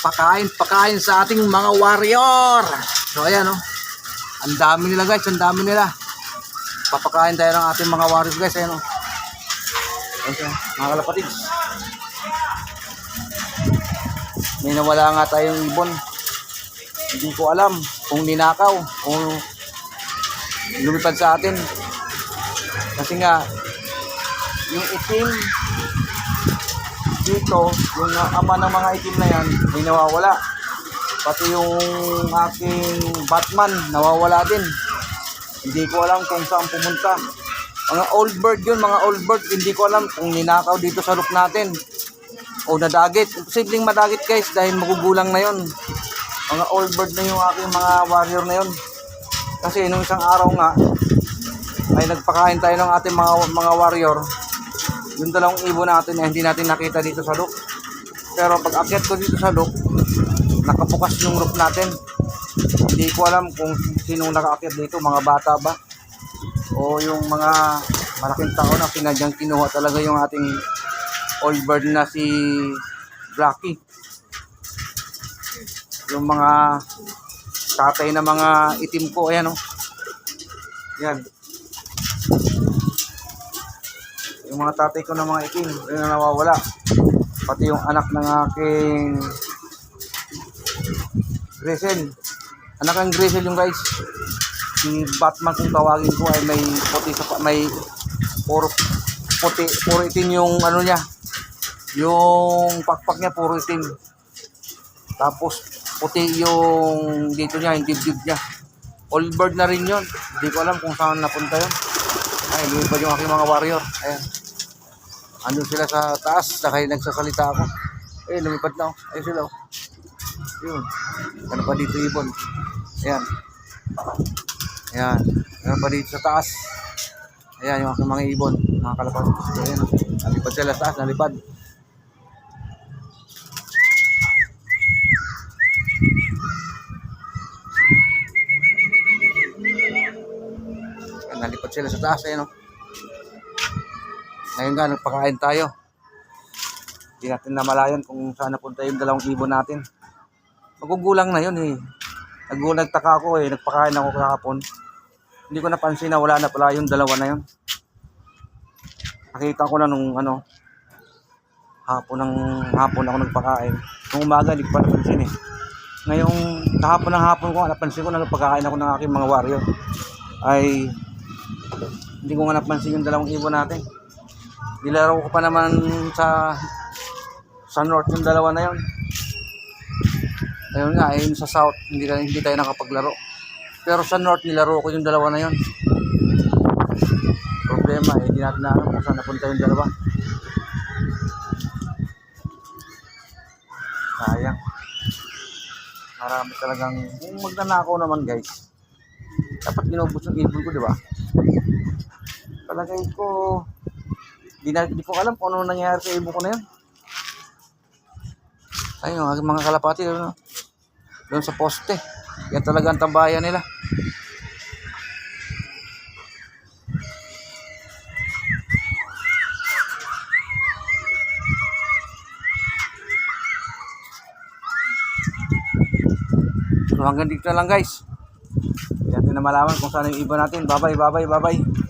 pakain pakain sa ating mga warrior. So ayan oh. Ang dami nila guys ang dami nila. Papakain tayo ng ating mga warrior guys ayan oh. Okay, mga kalapatids. May nawala nga tayong ibon. Hindi ko alam kung ninakaw kung lumipad sa atin. Kasi nga yung itim dito, yung ama ng mga itim na yan, may nawawala. Pati yung aking Batman, nawawala din. Hindi ko alam kung saan pumunta. Mga old bird yun, mga old bird, hindi ko alam kung ninakaw dito sa look natin. O nadagit. Imposibleng madagit guys dahil magugulang na yon. Mga old bird na yung aking mga warrior na yon. Kasi nung isang araw nga, ay nagpakain tayo ng ating mga mga warrior yung dalawang ibon natin na hindi natin nakita dito sa look. Pero pag akyat ko dito sa look, nakabukas yung roof natin. Hindi ko alam kung sinong nakaakyat dito, mga bata ba? O yung mga malaking tao na pinadyang kinuha talaga yung ating old bird na si Blackie. Yung mga tatay na mga itim ko, ayan o. Yan. Yung mga tatay ko na mga itim, yun na nawawala. Pati yung anak ng aking Grisel. Anak ng Grisel yung guys. Si Batman kung tawagin ko ay may puti sa may puro puti, puro itim yung ano niya. Yung pakpak niya puro itim. Tapos puti yung dito niya, yung dibdib niya. All bird na rin yun. Hindi ko alam kung saan napunta yun. Ay, lumipad yung aking mga warrior. Ayan. Andun sila sa taas, saka nagsasalita ako. Eh, lumipad na. oh. Ayun sila. oh. Yun. Ano pa dito ibon? Ayan. Ayan. Ano pa dito sa taas? Ayan yung aking mga ibon. Mga kalapad. Ayan. Nalipad sila sa taas, nalipad. Nalipad sila sa taas. Ayan o. Ngayon nga, nagpakain tayo. Hindi natin namalayan kung saan napunta yung dalawang ibon natin. Magugulang na yun eh. Nag- Nagtaka ako eh, nagpakain ako kahapon. Hindi ko napansin na wala na pala yung dalawa na yun. Nakita ko na nung ano, hapon ng hapon ako nagpakain. Nung umaga, hindi ko pa napansin eh. Ngayong kahapon ng hapon ko, napansin ko na nagpakain ako ng aking mga warrior. Ay, hindi ko nga napansin yung dalawang ibon natin. Nilaro ko pa naman sa sa north yung dalawa na yun. Ayun nga, ayun sa south, hindi, hindi tayo nakapaglaro. Pero sa north, nilaro ko yung dalawa na yun. Problema, eh, hindi natin na alam kung saan napunta yung dalawa. Sayang. Marami talagang, kung magnanakaw naman guys, dapat ginubos yung ibon ko, di ba? Palagay ko, di, na, di ko alam kung ano nangyayari sa ibon ko na yun. Ayun, yung mga kalapati, ano, doon sa poste. Yan talaga ang tambayan nila. So hanggang dito na lang guys. Hindi natin na malaman kung saan yung iba natin. Bye, bye bye.